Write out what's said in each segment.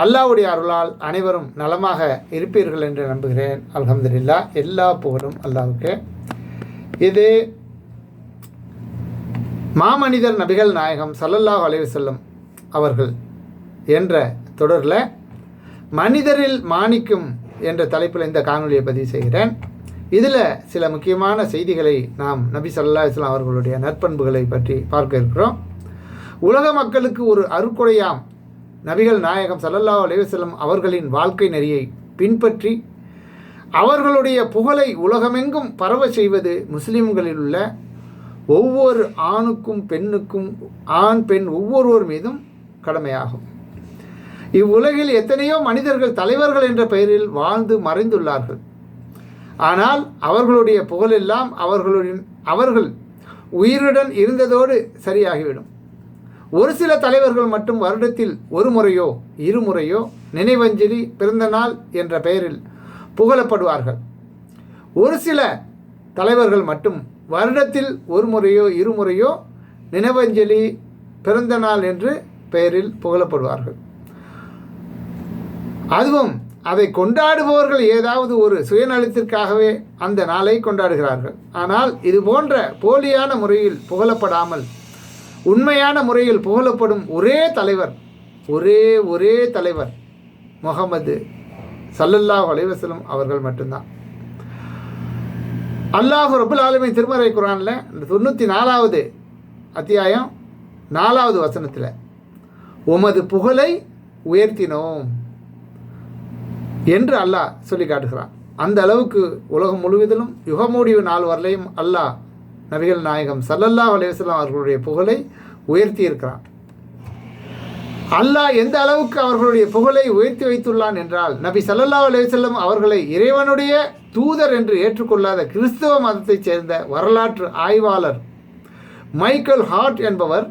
அல்லாஹ்வுடைய அருளால் அனைவரும் நலமாக இருப்பீர்கள் என்று நம்புகிறேன். அலமதுல்லா எல்லா புகழும் அல்லாவுக்கு. இது மாமனிதர் நபிகள் நாயகம் சல்லல்லாஹ் அலைஹி செல்லும் அவர்கள் என்ற தொடரில் மனிதரில் மாணிக்கும் என்ற தலைப்பில் இந்த காணொலியை பதிவு செய்கிறேன். இதில் சில முக்கியமான செய்திகளை நாம் நபி சல்லா இஸ்லாம் அவர்களுடைய நற்பண்புகளை பற்றி பார்க்க இருக்கிறோம். உலக மக்களுக்கு ஒரு அருக்குடையாம் நபிகள் நாயகம் சல்லல்லா அலைவசல்லம் அவர்களின் வாழ்க்கை நெறியை பின்பற்றி அவர்களுடைய புகழை உலகமெங்கும் பரவ செய்வது முஸ்லிம்களில் உள்ள ஒவ்வொரு ஆணுக்கும் பெண்ணுக்கும் ஆண் பெண் ஒவ்வொருவர் மீதும் கடமையாகும். இவ்வுலகில் எத்தனையோ மனிதர்கள் தலைவர்கள் என்ற பெயரில் வாழ்ந்து மறைந்துள்ளார்கள். ஆனால் அவர்களுடைய புகழெல்லாம் அவர்களுடன் அவர்கள் உயிருடன் இருந்ததோடு சரியாகிவிடும். ஒரு சில தலைவர்கள் மட்டும் வருடத்தில் ஒரு முறையோ இருமுறையோ நினைவஞ்சலி பிறந்த நாள் என்ற பெயரில் புகழப்படுவார்கள். ஒரு சில தலைவர்கள் மட்டும் வருடத்தில் ஒரு முறையோ இருமுறையோ நினைவஞ்சலி பிறந்த நாள் என்று பெயரில் புகழப்படுவார்கள். அதுவும் அதை கொண்டாடுபவர்கள் ஏதாவது ஒரு சுயநலத்திற்காகவே அந்த நாளை கொண்டாடுகிறார்கள். ஆனால் இது போன்ற போலியான முறையில் புகழப்படாமல் உண்மையான முறையில் புகழப்படும் ஒரே தலைவர் ஒரே ஒரே தலைவர் முகமது சல்லல்லாஹ் அலைவசலம் அவர்கள் மட்டும்தான். அல்லாஹு ரபுல் ஆலமி திருமறை குரானில் தொண்ணூற்றி நாலாவது அத்தியாயம் நாலாவது வசனத்தில் உமது புகழை உயர்த்தினோம் என்று அல்லாஹ் சொல்லி காட்டுகிறான். அந்த அளவுக்கு உலகம் முழுவதிலும் யுகமூடிவு நாள் வரலையும் அல்லாஹ் நபிகள் நாயகம் சல்லல்லா அலைவசல்லாம் அவர்களுடைய புகழை உயர்த்தி இருக்கிறான். அல்லாஹ் எந்த அளவுக்கு அவர்களுடைய புகழை உயர்த்தி வைத்துள்ளான் என்றால் நபி சல்லல்லா அலைவசல்லம் அவர்களை இறைவனுடைய தூதர் என்று ஏற்றுக்கொள்ளாத கிறிஸ்தவ மதத்தைச் சேர்ந்த வரலாற்று ஆய்வாளர் மைக்கேல் ஹார்ட் என்பவர்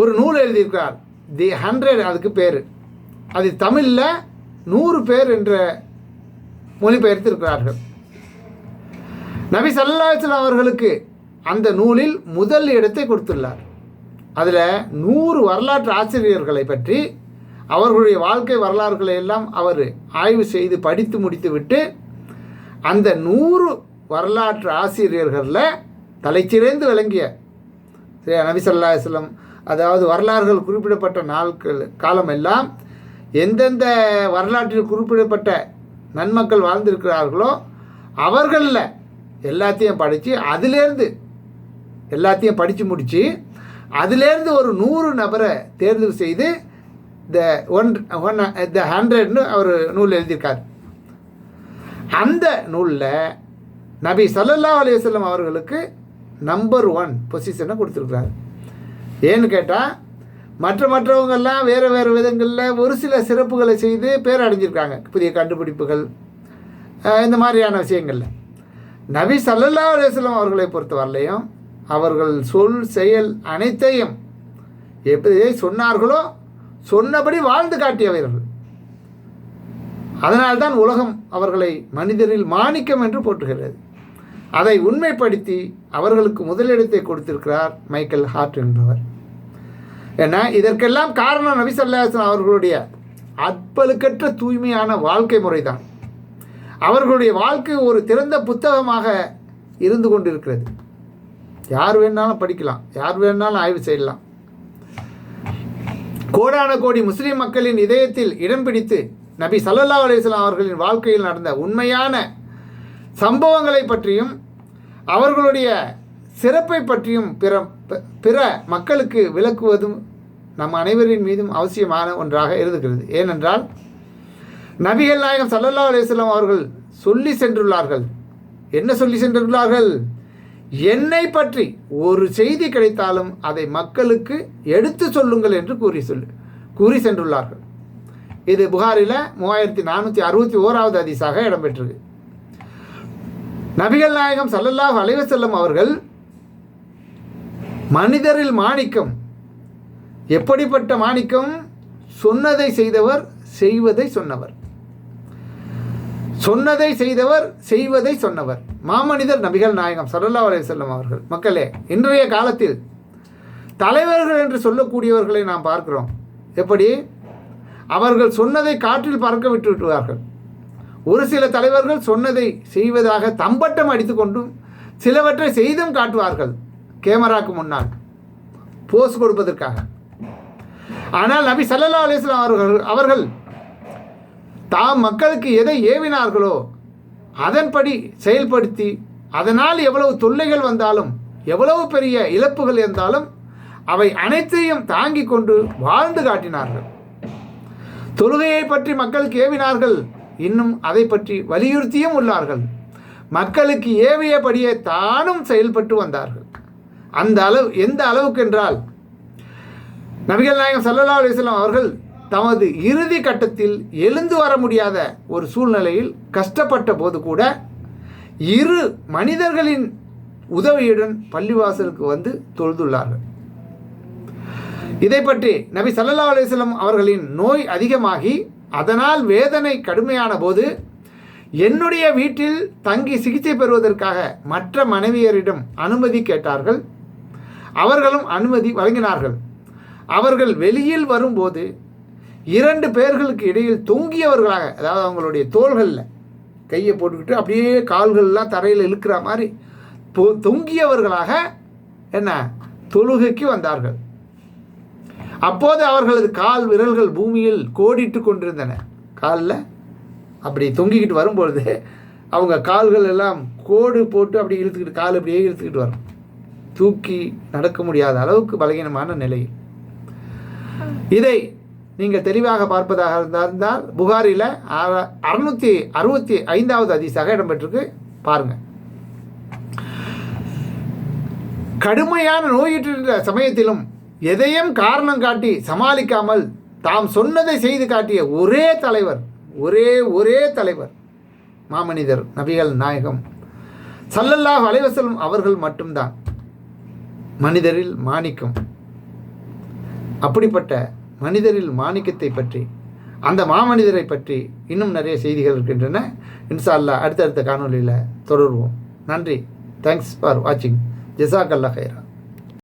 ஒரு நூல் எழுதியிருக்கிறார். தி ஹண்ட்ரட் அதுக்கு பேர். அது தமிழில் நூறு பேர் என்ற மொழிபெயர்த்திருக்கிறார்கள். நபி சல்லாஹலம் அவர்களுக்கு அந்த நூலில் முதல் இடத்தை கொடுத்துள்ளார். அதில் நூறு வரலாற்று ஆசிரியர்களை பற்றி அவர்களுடைய வாழ்க்கை வரலாறுகளை எல்லாம் அவர் ஆய்வு செய்து படித்து முடித்துவிட்டு அந்த நூறு வரலாற்று ஆசிரியர்களில் தலைச்சிறந்து விளங்கிய நபி சல்லா அதாவது வரலாறுகள் குறிப்பிடப்பட்ட நாட்கள் காலம் எல்லாம் எந்தெந்த வரலாற்றில் குறிப்பிடப்பட்ட நன்மக்கள் வாழ்ந்திருக்கிறார்களோ அவர்களில் எல்லாத்தையும் படித்து அதுலேருந்து எல்லாத்தையும் படித்து முடித்து அதுலேருந்து ஒரு நூறு நபரை தேர்வு செய்து த ஒன் ஒன் த ஹண்ட்ரட்னு அவர் நூல் எழுதியிருக்கார். அந்த நூலில் நபி சல்லல்லா அலையம் அவர்களுக்கு நம்பர் ஒன் பொசிஷனை கொடுத்துருக்குறாரு. ஏன்னு கேட்டால் மற்ற மற்றவங்கெல்லாம் வேறு வேறு விதங்களில் ஒரு சில சிறப்புகளை செய்து பேர் அடைஞ்சிருக்காங்க புதிய கண்டுபிடிப்புகள் இந்த மாதிரியான விஷயங்களில். நபி சல்லல்லா அலுவலம் அவர்களை பொறுத்த வரலையும் அவர்கள் சொல் செயல் அனைத்தையும் எப்படி சொன்னார்களோ சொன்னபடி வாழ்ந்து காட்டியவர்கள் அதனால்தான் உலகம் அவர்களை மனிதரில் மாணிக்கம் என்று போற்றுகிறது. அதை உண்மைப்படுத்தி அவர்களுக்கு முதலிடத்தை கொடுத்திருக்கிறார் மைக்கேல் ஹார்ட் என்பவர். ஏன்னா இதற்கெல்லாம் காரணம் நபி சொல்லாசன் அவர்களுடைய அற்பலுக்கற்ற தூய்மையான வாழ்க்கை முறைதான். அவர்களுடைய வாழ்க்கை ஒரு திறந்த புத்தகமாக இருந்து கொண்டிருக்கிறது. யார் வேணாலும் படிக்கலாம். யார் வேணாலும் ஆய்வு செய்யலாம். கோடான கோடி முஸ்லீம் மக்களின் இதயத்தில் இடம் பிடித்து நபி சல்லல்லா அலிஸ்லாம் அவர்களின் வாழ்க்கையில் நடந்த உண்மையான சம்பவங்களை பற்றியும் அவர்களுடைய சிறப்பை பற்றியும் பிற பிற மக்களுக்கு விளக்குவதும் நம் அனைவரின் மீதும் அவசியமான ஒன்றாக இருக்கிறது ஏனென்றால் நபிகள் நாயகம் சல்லல்லா அலிஸ்லாம் அவர்கள் சொல்லி சென்றுள்ளார்கள். என்ன சொல்லி சென்றுள்ளார்கள்? என்னை பற்றி ஒரு செய்தி கிடைத்தாலும் அதை மக்களுக்கு எடுத்து சொல்லுங்கள் என்று கூறி சொல்லு கூறி சென்றுள்ளார்கள். இது புகாரில் மூவாயிரத்தி நானூற்றி அறுபத்தி ஓராவது அதிசாக இடம்பெற்றது நபிகள் நாயகம் சல்லல்லாஹ் அலைவசல்லம் அவர்கள் மனிதரில் மாணிக்கம் எப்படிப்பட்ட மாணிக்கம்? சொன்னதை செய்தவர் செய்வதை சொன்னவர். சொன்னதை செய்தவர் செய்வதை சொன்னவர். மாமனிதர் நபிகள் நாயகம் சல்லல்லாஹு அலே செல்லம் அவர்கள். மக்களே இன்றைய காலத்தில் தலைவர்கள் என்று சொல்லக்கூடியவர்களை நாம் பார்க்கிறோம். எப்படி? அவர்கள் சொன்னதை காற்றில் பறக்க விட்டு விட்டுவார்கள் ஒரு சில தலைவர்கள் சொன்னதை செய்வதாக தம்பட்டம் அடித்துக்கொண்டும் சிலவற்றை செய்தும் காட்டுவார்கள். கேமராக்கு முன்னால் போஸ் கொடுப்பதற்காக. ஆனால் நபி சல்லல்லா அலிஸ்லாம் அவர்கள் அவர்கள் தாம் மக்களுக்கு எதை ஏவினார்களோ அதன்படி செயல்படுத்தி அதனால் எவ்வளவு தொல்லைகள் வந்தாலும் எவ்வளவு பெரிய இழப்புகள் இருந்தாலும் அவை அனைத்தையும் தாங்கிக் கொண்டு வாழ்ந்து காட்டினார்கள். தொழுகையை பற்றி மக்களுக்கு ஏவினார்கள் இன்னும் அதை பற்றி வலியுறுத்தியும் உள்ளார்கள். மக்களுக்கு ஏவியபடியே தானும் செயல்பட்டு வந்தார்கள். அந்த அளவு எந்த அளவுக்கு என்றால் நபிகள் நாயகம் சல்லல்லா அலிஸ்லாம் அவர்கள் தமது இறுதி கட்டத்தில் எழுந்து வர முடியாத ஒரு சூழ்நிலையில் கஷ்டப்பட்ட போது கூட இரு மனிதர்களின் உதவியுடன் பள்ளிவாசலுக்கு வந்து தொழுதுள்ளார்கள். இதை பற்றி நபி சல்லா அலிஸ்லம் அவர்களின் நோய் அதிகமாகி அதனால் வேதனை கடுமையான போது என்னுடைய வீட்டில் தங்கி சிகிச்சை பெறுவதற்காக மற்ற மனைவியரிடம் அனுமதி கேட்டார்கள். அவர்களும் அனுமதி வழங்கினார்கள். அவர்கள் வெளியில் வரும்போது இரண்டு பேர்களுக்கு இடையில் தொங்கியவர்களாக அதாவது அவங்களுடைய தோள்களில் கையை போட்டுக்கிட்டு அப்படியே கால்கள்லாம் தரையில் இழுக்கிற மாதிரி தொ- தொங்கியவர்களாக என்ன? தொழுகைக்கு வந்தார்கள். அப்போது அவர்களது கால் விரல்கள் பூமியில் கோடிட்டு கொண்டிருந்தன. காலில் அப்படி தொங்கிக்கிட்டு வரும்பொழுது அவங்க கால்கள் எல்லாம் கோடு போட்டு அப்படி இழுத்துக்கிட்டு கால் அப்படியே இழுத்துக்கிட்டு வரும். தூக்கி நடக்க முடியாத அளவுக்கு பலகீனமான நிலை இதை நீங்கள் தெளிவாக பார்ப்பதாக இருந்தால் புகாரில் அறுநூற்றி அறுபத்தி ஐந்தாவது அதிசாக இடம்பெற்றிருக்கு. பாருங்கள் கடுமையான நோயிட்டிருந்த சமயத்திலும் எதையும் காரணம் காட்டி சமாளிக்காமல் தாம் சொன்னதை செய்து காட்டிய ஒரே தலைவர் ஒரே ஒரே தலைவர் மாமனிதர் நபிகள் நாயகம் சல்லல்லாஹ் அலைவசல்லம் அவர்கள் மட்டும்தான். மனிதரில் மாணிக்கம். அப்படிப்பட்ட மனிதரில் மாணிக்கத்தை பற்றி அந்த மாமனிதரை பற்றி இன்னும் நிறைய செய்திகள் இருக்கின்றன. இன்ஷா அடுத்தடுத்த காணொளியில் தொடருவோம். நன்றி. தேங்க்ஸ் ஃபார் வாட்சிங் ஜெசாக் அல்லா ஹைரா